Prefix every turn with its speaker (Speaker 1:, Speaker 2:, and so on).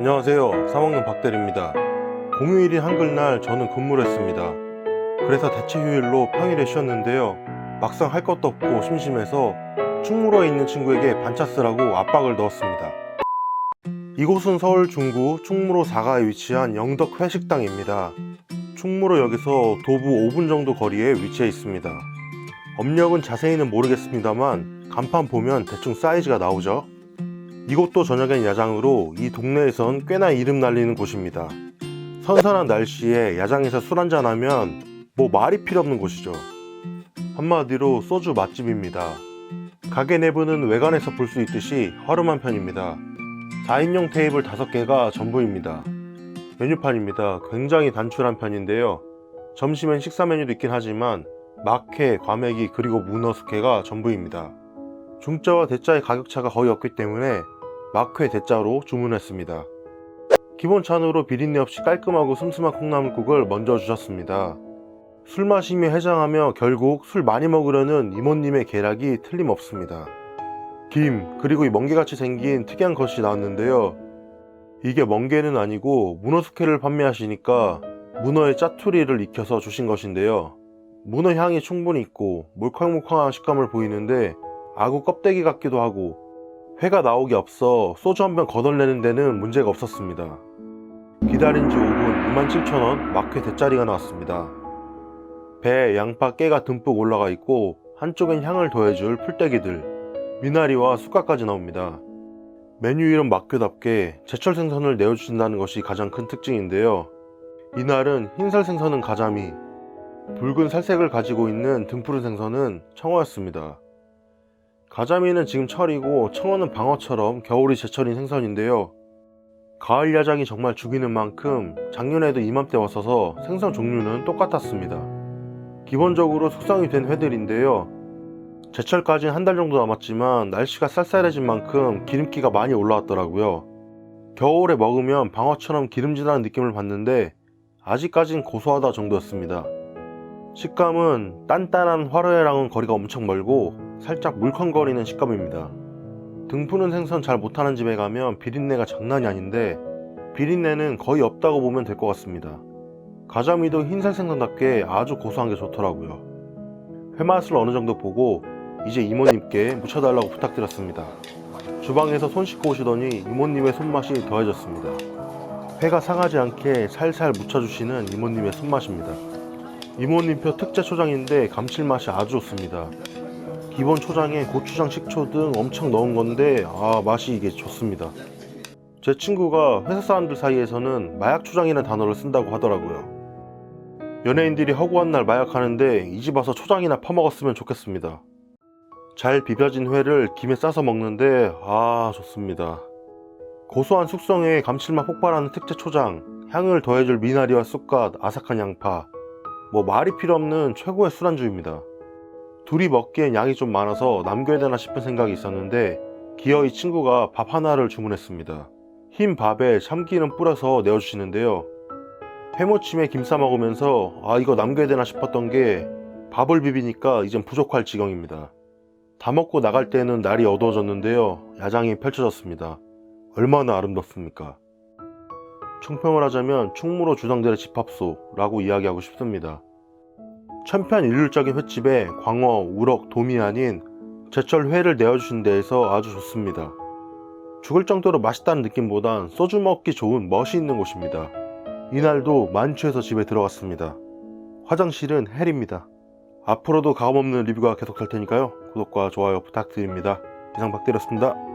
Speaker 1: 안녕하세요. 사먹는 박대리입니다. 공휴일인 한글날 저는 근무를 했습니다. 그래서 대체 휴일로 평일에 쉬었는데요. 막상 할 것도 없고 심심해서 충무로에 있는 친구에게 반차 쓰라고 압박을 넣었습니다. 이곳은 서울 중구 충무로 4가에 위치한 영덕 회식당입니다. 충무로역에서 도보 5분 정도 거리에 위치해 있습니다. 업력은 자세히는 모르겠습니다만 간판 보면 대충 사이즈가 나오죠. 이곳도 저녁엔 야장으로 이 동네에선 꽤나 이름 날리는 곳입니다. 선선한 날씨에 야장에서 술 한잔하면 뭐 말이 필요 없는 곳이죠. 한마디로 소주 맛집입니다. 가게 내부는 외관에서 볼 수 있듯이 허름한 편입니다. 4인용 테이블 5개가 전부입니다. 메뉴판입니다. 굉장히 단출한 편인데요. 점심엔 식사 메뉴도 있긴 하지만 막회, 과메기 그리고 문어 숙회가 전부입니다. 중짜와 대짜의 가격차가 거의 없기 때문에 막회 대짜로 주문했습니다. 기본 찬으로 비린내 없이 깔끔하고 슴슴한 콩나물국을 먼저 주셨습니다. 술 마시며 해장하며 결국 술 많이 먹으려는 이모님의 계략이 틀림없습니다. 김, 그리고 이 멍게같이 생긴 특이한 것이 나왔는데요. 이게 멍게는 아니고 문어 숙회를 판매하시니까 문어의 짜투리를 익혀서 주신 것인데요. 문어 향이 충분히 있고 몰캉몰캉한 식감을 보이는데 아구 껍데기 같기도 하고 회가 나오기 앞서 소주 한병 걷어내는 데는 문제가 없었습니다. 기다린 지 5분 27,000원 막회 대짜리가 나왔습니다. 배에 양파 깨가 듬뿍 올라가 있고 한쪽엔 향을 더해줄 풀떼기들, 미나리와 쑥갓까지 나옵니다. 메뉴 이름 막회답게 제철 생선을 내어주신다는 것이 가장 큰 특징인데요. 이날은 흰살 생선은 가자미, 붉은 살색을 가지고 있는 등푸른 생선은 청어였습니다. 가자미는 지금 철이고 청어는 방어처럼 겨울이 제철인 생선인데요. 가을 야장이 정말 죽이는 만큼 작년에도 이맘때 왔어서 생선 종류는 똑같았습니다. 기본적으로 숙성이 된 회들인데요. 제철까지는 한 달 정도 남았지만 날씨가 쌀쌀해진 만큼 기름기가 많이 올라왔더라고요. 겨울에 먹으면 방어처럼 기름지다는 느낌을 받는데 아직까진 고소하다 정도였습니다. 식감은 단단한 화로회랑은 거리가 엄청 멀고 살짝 물컹거리는 식감입니다. 등푸는 생선 잘 못하는 집에 가면 비린내가 장난이 아닌데 비린내는 거의 없다고 보면 될 것 같습니다. 가자미도 흰살 생선답게 아주 고소한 게 좋더라고요. 회맛을 어느 정도 보고 이제 이모님께 묻혀달라고 부탁드렸습니다. 주방에서 손 씻고 오시더니 이모님의 손맛이 더해졌습니다. 회가 상하지 않게 살살 묻혀주시는 이모님의 손맛입니다. 이모님표 특제 초장인데 감칠맛이 아주 좋습니다. 기본 초장에 고추장, 식초 등 엄청 넣은 건데 아 맛이 이게 좋습니다. 제 친구가 회사 사람들 사이에서는 마약 초장이라는 단어를 쓴다고 하더라고요. 연예인들이 허구한 날 마약하는데 이 집 와서 초장이나 퍼먹었으면 좋겠습니다. 잘 비벼진 회를 김에 싸서 먹는데 아 좋습니다. 고소한 숙성에 감칠맛 폭발하는 특제 초장, 향을 더해줄 미나리와 쑥갓, 아삭한 양파, 뭐 말이 필요 없는 최고의 술안주입니다. 둘이 먹기엔 양이 좀 많아서 남겨야 되나 싶은 생각이 있었는데 기어이 친구가 밥 하나를 주문했습니다. 흰 밥에 참기름 뿌려서 내어주시는데요. 회무침에 김 싸 먹으면서 아 이거 남겨야 되나 싶었던 게 밥을 비비니까 이젠 부족할 지경입니다. 다 먹고 나갈 때는 날이 어두워졌는데요. 야장이 펼쳐졌습니다. 얼마나 아름답습니까? 총평을 하자면 충무로 주당들의 집합소라고 이야기하고 싶습니다. 천편일률적인 횟집에 광어, 우럭, 도미 아닌 제철 회를 내어주신 데에서 아주 좋습니다. 죽을 정도로 맛있다는 느낌보단 소주 먹기 좋은 멋이 있는 곳입니다. 이날도 만취해서 집에 들어갔습니다. 화장실은 헬입니다. 앞으로도 가감없는 리뷰가 계속될 테니까요. 구독과 좋아요 부탁드립니다. 이상 박대렸습니다.